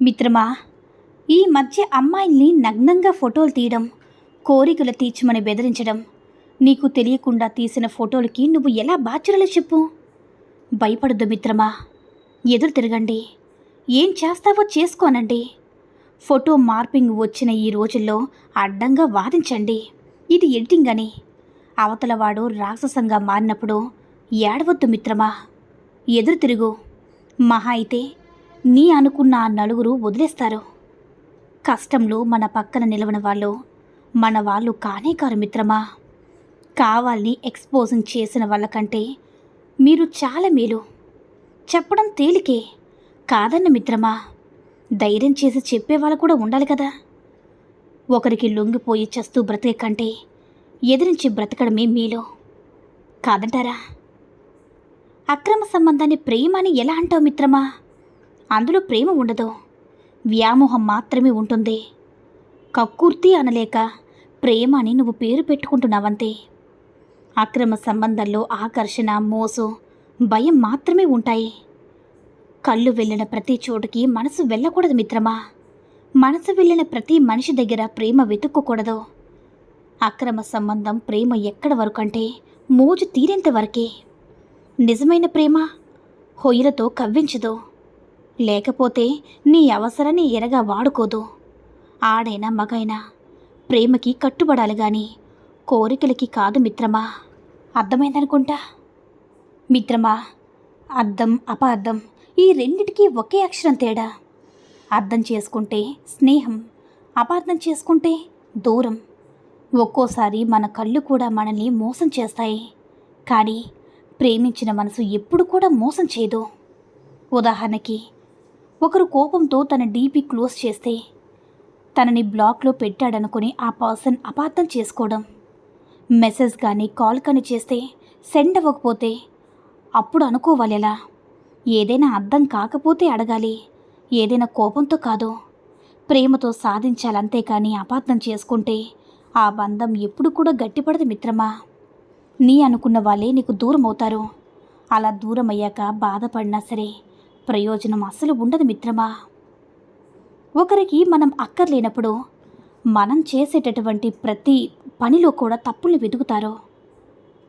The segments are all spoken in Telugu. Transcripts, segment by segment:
మిత్రమా ఈ మధ్య అమ్మాయిల్ని నగ్నంగా ఫోటోలు తీయడం కోరికలు తీర్చమని బెదిరించడం నీకు తెలియకుండా తీసిన ఫోటోలకి నువ్వు ఎలా బాధ్యురాలో చెప్పు? భయపడద్దు మిత్రమా ఎదురు తిరగండి. ఏం చేస్తావో చేసుకోనండి. ఫోటో మార్పింగ్ వచ్చిన ఈ రోజుల్లో అడ్డంగా వాదించండి. ఇది ఎడిటింగ్ అని. అవతలవాడు రాక్షసంగా మారినప్పుడు ఏడవద్దు మిత్రమా ఎదురు తిరుగు. మహా అయితే నీ అనుకున్న ఆ నలుగురు వదిలేస్తారు. కష్టంలో మన పక్కన నిలవని వాళ్ళు మన వాళ్ళు కానే కారు మిత్రమా? కావాలని ఎక్స్పోజింగ్ చేసిన వాళ్ళకంటే మీరు చాలా మేలు. చెప్పడం తేలికే. కాదన్న మిత్రమా? ధైర్యం చేసి చెప్పేవాళ్ళు కూడా ఉండాలి కదా. ఒకరికి లొంగిపోయి చస్తూ బ్రతికే కంటే ఎదిరించి బ్రతకడమే మీలో. కాదంటారా? అక్రమ సంబంధాన్ని ప్రేమ అని ఎలా అంటావు మిత్రమా? అందులో ప్రేమ ఉండదు. వ్యామోహం మాత్రమే ఉంటుంది. కక్కుర్తి అనలేక ప్రేమ అని నువ్వు పేరు పెట్టుకుంటున్నావంతే. అక్రమ సంబంధంలో ఆకర్షణ మోసం భయం మాత్రమే ఉంటాయి. కళ్ళు వెళ్ళిన ప్రతి చోటుకి మనసు వెళ్ళకూడదు మిత్రమా? మనసు వెళ్ళిన ప్రతి మనిషి దగ్గర ప్రేమ వెతుక్కోకూడదు. అక్రమ సంబంధం ప్రేమ ఎక్కడ వరకు అంటే మోజు తీరేంత వరకే. నిజమైన ప్రేమ హొయ్యలతో కవ్వించదు. లేకపోతే నీ అవసరాన్ని ఎరగా వాడుకోదు. ఆడైనా మగైనా ప్రేమకి కట్టుబడాలి గాని కోరికలకి కాదు మిత్రమా? అర్థమైందనుకుంటా? మిత్రమా అర్థం అపార్థం ఈ రెండిటికి ఒకే అక్షరం తేడా. అర్థం చేసుకుంటే స్నేహం అపార్థం చేసుకుంటే దూరం. ఒక్కోసారి మన కళ్ళు కూడా మనల్ని మోసం చేస్తాయి. కానీ ప్రేమించిన మనసు ఎప్పుడు కూడా మోసం చేయదు. ఉదాహరణకి ఒకరు కోపంతో తన డీపీ క్లోజ్ చేస్తే తనని బ్లాక్లో పెట్టాడనుకుని ఆ పర్సన్ అపార్థం చేసుకోవడం. మెసేజ్ కానీ కాల్ కానీ చేస్తే సెండ్ అవ్వకపోతే అప్పుడు అనుకోవాలి ఎలా ఏదైనా అర్థం కాకపోతే అడగాలి. ఏదైనా కోపంతో కాదు. ప్రేమతో సాధించాలంతే కానీ అపార్థం చేసుకుంటే ఆ బంధం ఎప్పుడు కూడా గట్టిపడదు మిత్రమా? నీ అనుకున్న వాళ్ళే నీకు దూరం అవుతారు అలా దూరం అయ్యాక బాధపడినా సరే ప్రయోజనం అస్సలు ఉండదు మిత్రమా. ఒకరికి మనం అక్కర్లేనప్పుడు మనం చేసేటటువంటి ప్రతి పనిలో కూడా తప్పులు వెతుకుతారు.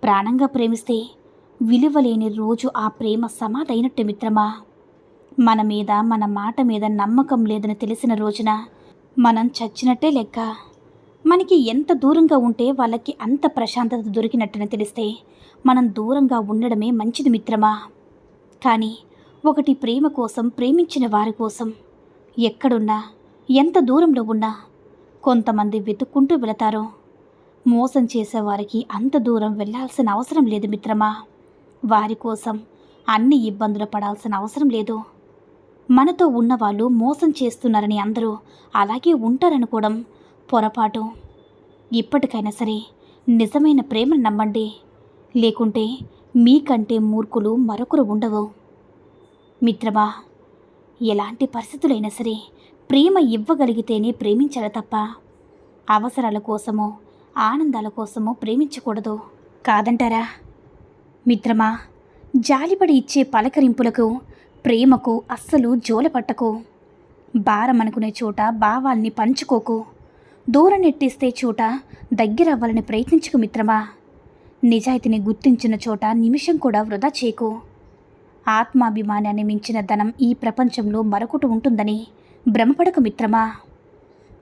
ప్రాణంగా ప్రేమిస్తే విలువలేని రోజు ఆ ప్రేమ సమాధైనట్టు మిత్రమా. మన మీద మన మాట మీద నమ్మకం లేదని తెలిసిన రోజున మనం చచ్చినట్టే లెక్క. మనకి ఎంత దూరంగా ఉంటే వాళ్ళకి అంత ప్రశాంతత దొరికినట్టని తెలిస్తే మనం దూరంగా ఉండడమే మంచిది మిత్రమా. కానీ ఒకటి ప్రేమ కోసం ప్రేమించిన వారి కోసం. ఎక్కడున్నా ఎంత దూరంలో ఉన్నా కొంతమంది వెతుక్కుంటూ వెళతారు. మోసం చేసేవారికి అంత దూరం వెళ్ళాల్సిన అవసరం లేదు మిత్రమా. వారి కోసం అన్ని ఇబ్బందులు పడాల్సిన అవసరం లేదు. మనతో ఉన్నవాళ్ళు మోసం చేస్తున్నారని అందరూ అలాగే ఉంటారనుకోవడం పొరపాటు. ఇప్పటికైనా సరే నిజమైన ప్రేమను నమ్మండి. లేకుంటే మీకంటే మూర్ఖులు మరొకరు ఉండవు. మిత్రమా ఎలాంటి పరిస్థితులైనా సరే ప్రేమ ఇవ్వగలిగితేనే ప్రేమించాలి తప్ప అవసరాల కోసమో ఆనందాల కోసమో ప్రేమించకూడదు. కాదంటారా? మిత్రమా జాలిపడి ఇచ్చే పలకరింపులకు ప్రేమకు అస్సలు జోలపట్టకు భారం అనుకునే చోట భావాల్ని పంచుకోకు. దూరం నెట్టిస్తే చోట దగ్గరవ్వాలని ప్రయత్నించుకు మిత్రమా. నిజాయితీని గుర్తించిన చోట నిమిషం కూడా వృధా చేయకు. ఆత్మాభిమానాన్ని మించిన ధనం ఈ ప్రపంచంలో మరొకటి ఉంటుందని భ్రమపడక మిత్రమా?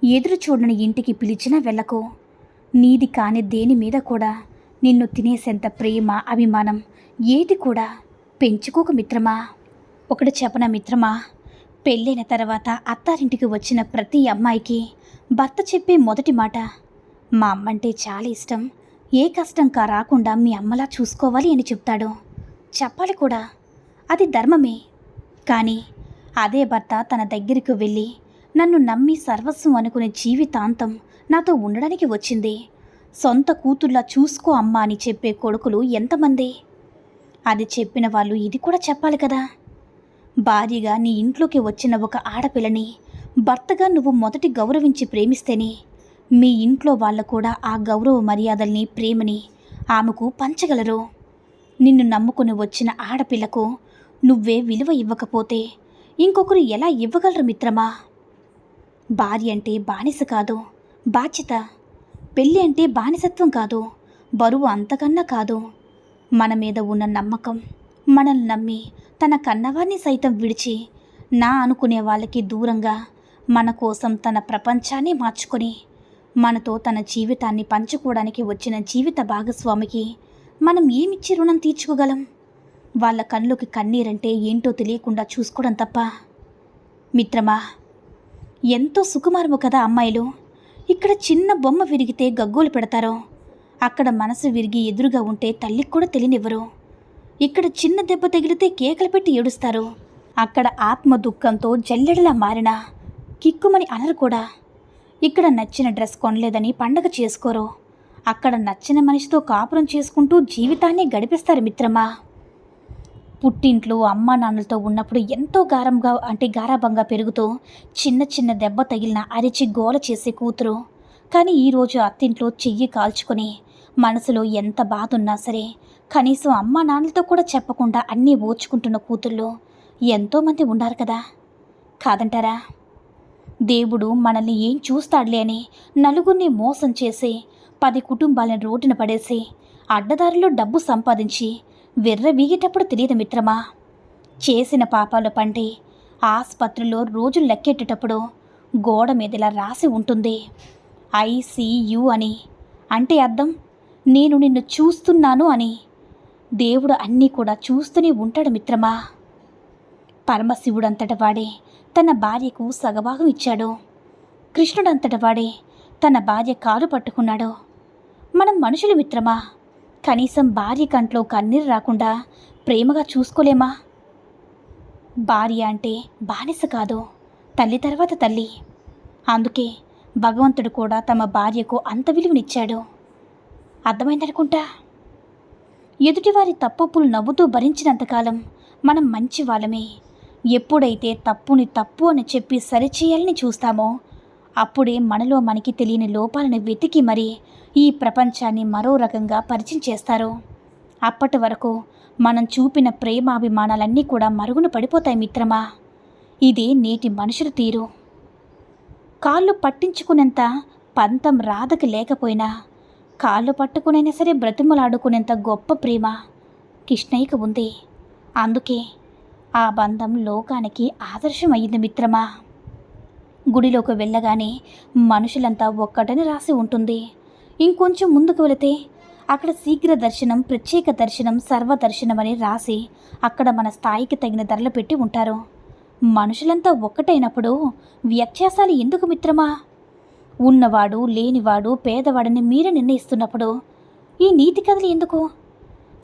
ఎదురు చూడని ఇంటికి పిలిచినా వెళ్ళకు. నీది కాని దేని మీద కూడా నిన్ను తినేసేంత ప్రేమ అభిమానం ఏది కూడా పెంచుకోక మిత్రమా? ఒకటి చెప్పన మిత్రమా? పెళ్ళైన తర్వాత అత్తారింటికి వచ్చిన ప్రతి అమ్మాయికి భర్త చెప్పే మొదటి మాట మా అమ్మంటే చాలా ఇష్టం. ఏ కష్టం కా రాకుండా మీ అమ్మలా చూసుకోవాలి అని చెప్తాడు. చెప్పాలి కూడా. అది ధర్మమే. కానీ అదే భర్త తన దగ్గరికి వెళ్ళి నన్ను నమ్మి సర్వస్వం అనుకునే జీవితాంతం నాతో ఉండడానికి వచ్చింది. సొంత కూతుర్లా చూసుకో అమ్మా అని చెప్పే కొడుకులు ఎంతమంది? అది చెప్పిన వాళ్ళు ఇది కూడా చెప్పాలి కదా? భార్యగా నీ ఇంట్లోకి వచ్చిన ఒక ఆడపిల్లని భర్తగా నువ్వు మొదటి గౌరవించి ప్రేమిస్తేనే మీ ఇంట్లో వాళ్ళు కూడా ఆ గౌరవ మర్యాదల్ని ప్రేమని ఆమెకు పంచగలరు. నిన్ను నమ్ముకుని వచ్చిన ఆడపిల్లకు నువ్వే విలువ ఇవ్వకపోతే ఇంకొకరు ఎలా ఇవ్వగలరు మిత్రమా? భార్య అంటే బానిస కాదు బాధ్యత. పెళ్ళి అంటే బానిసత్వం కాదు బరువు అంతకన్నా కాదు. మన మీద ఉన్న నమ్మకం మనల్ని నమ్మి తన కన్నవారిని సైతం విడిచి నా అనుకునే వాళ్ళకి దూరంగా మన కోసం తన ప్రపంచాన్ని మార్చుకొని మనతో తన జీవితాన్ని పంచుకోవడానికి వచ్చిన జీవిత భాగస్వామికి మనం ఏమిచ్చి రుణం తీర్చుకోగలం? వాళ్ళ కళ్ళలోకి కన్నీరంటే ఏంటో తెలియకుండా చూసుకోవడం తప్ప. మిత్రమా ఎంతో సుకుమారము కదా అమ్మాయిలు. ఇక్కడ చిన్న బొమ్మ విరిగితే గగ్గోలు పెడతారో. అక్కడ మనసు విరిగి ఎదురుగా ఉంటే తల్లికి కూడా తెలియనివ్వరు. ఇక్కడ చిన్న దెబ్బ తగిలితే కేకలు పెట్టి ఏడుస్తారు. అక్కడ ఆత్మ దుఃఖంతో జల్లెడలా మారిన కిక్కుమని అనరు కూడా. ఇక్కడ నచ్చిన డ్రెస్ కొనలేదని పండగ చేసుకోరు. అక్కడ నచ్చిన మనిషితో కాపురం చేసుకుంటూ జీవితాన్ని గడిపిస్తారు మిత్రమా. పుట్టింట్లో అమ్మ నాన్నలతో ఉన్నప్పుడు ఎంతో గారంగా అంటే గారాభంగా పెరుగుతూ చిన్న చిన్న దెబ్బ తగిలిన అరిచి గోల చేసే కూతురు. కానీ ఈరోజు అత్తింట్లో చెయ్యి కాల్చుకొని మనసులో ఎంత బాధ ఉన్నా సరే కనీసం అమ్మా నాన్నలతో కూడా చెప్పకుండా అన్నీ ఓచుకుంటున్న కూతుళ్ళు ఎంతోమంది ఉన్నారు కదా. కాదంటారా? దేవుడు మనల్ని ఏం చూస్తాడులే అని నలుగురిని మోసం చేసి పది కుటుంబాలను రోడ్డున పడేసి అడ్డదారిలో డబ్బు సంపాదించి విర్ర వీగేటప్పుడు తెలియదు మిత్రమా. చేసిన పాపాల పండి ఆసుపత్రిలో రోజులు లెక్కెట్టేటప్పుడు గోడ మీద ఇలా రాసి ఉంటుంది. ఐసీయు అని. అంటే అర్థం? నేను నిన్ను చూస్తున్నాను అని. దేవుడు అన్నీ కూడా చూస్తూనే ఉంటాడు మిత్రమా. పరమశివుడంతట వాడే తన భార్యకు సగభాగం ఇచ్చాడు. కృష్ణుడంతట వాడే తన భార్య కాలు పట్టుకున్నాడు. మనం మనుషులు మిత్రమా. కనీసం భార్య కంట్లో కన్నీరు రాకుండా ప్రేమగా చూసుకోలేమా? భార్య అంటే బానిస కాదు తల్లి తర్వాత తల్లి. అందుకే భగవంతుడు కూడా తమ భార్యకు అంత విలువనిచ్చాడు. అర్థమైందనుకుంటా? ఎదుటివారి తప్పొప్పులు నవ్వుతూ భరించినంతకాలం మనం మంచి వాళ్ళమే ఎప్పుడైతే తప్పుని తప్పు అని చెప్పి సరిచేయాలని చూస్తామో అప్పుడే మనలో మనకి తెలియని లోపాలను వెతికి మరి ఈ ప్రపంచాన్ని మరో రకంగా పరిచయం చేస్తారు. అప్పటి వరకు మనం చూపిన ప్రేమాభిమానాలన్నీ కూడా మరుగున పడిపోతాయి మిత్రమా? ఇది నేటి మనుషుల తీరు. కాళ్ళు పట్టించుకునేంత పంతం రాధకి లేకపోయినా కాళ్ళు పట్టుకునైనా సరే బ్రతిమలాడుకునేంత గొప్ప ప్రేమ కృష్ణయ్యకు ఉంది. అందుకే ఆ బంధం లోకానికి ఆదర్శమయ్యింది మిత్రమా? గుడిలోకి వెళ్ళగానే మనుషులంతా ఒక్కటని రాసి ఉంటుంది. ఇంకొంచెం ముందుకు వెళితే అక్కడ శీఘ్ర దర్శనం ప్రత్యేక దర్శనం సర్వ దర్శనం అని రాసి అక్కడ మన స్థాయికి తగిన ధరలు పెట్టి ఉంటారు. మనుషులంతా ఒక్కటైనప్పుడు వ్యత్యాసాలు ఎందుకు మిత్రమా? ఉన్నవాడు లేనివాడు పేదవాడిని మీరే నిర్ణయిస్తున్నప్పుడు ఈ నీతి కథలు ఎందుకు?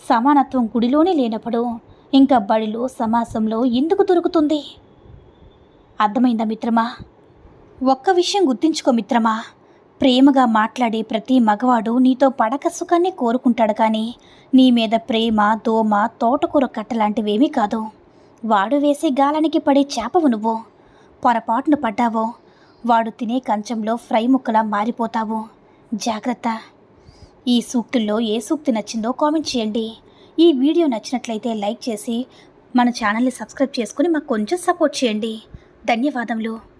సమానత్వం గుడిలోనే లేనప్పుడు ఇంకా బడిలో సమాసంలో ఎందుకు దొరుకుతుంది? అర్థమైందా మిత్రమా? ఒక్క విషయం గుర్తించుకో మిత్రమా. ప్రేమగా మాట్లాడే ప్రతి మగవాడు నీతో పడక సుఖాన్ని కోరుకుంటాడు కానీ నీ మీద ప్రేమ దోమ తోటకూర కట్టలాంటివేమీ కాదు. వాడు వేసే గాలానికి పడే చేపవు నువ్వు. పొరపాటును పడ్డావో. వాడు తినే కంచంలో ఫ్రై ముక్కలా మారిపోతావు. జాగ్రత్త. ఈ సూక్తుల్లో ఏ సూక్తి నచ్చిందో కామెంట్ చేయండి. ఈ వీడియో నచ్చినట్లయితే లైక్ చేసి మన ఛానల్ని సబ్స్క్రైబ్ చేసుకుని మాకు కొంచెం సపోర్ట్ చేయండి. ధన్యవాదములు.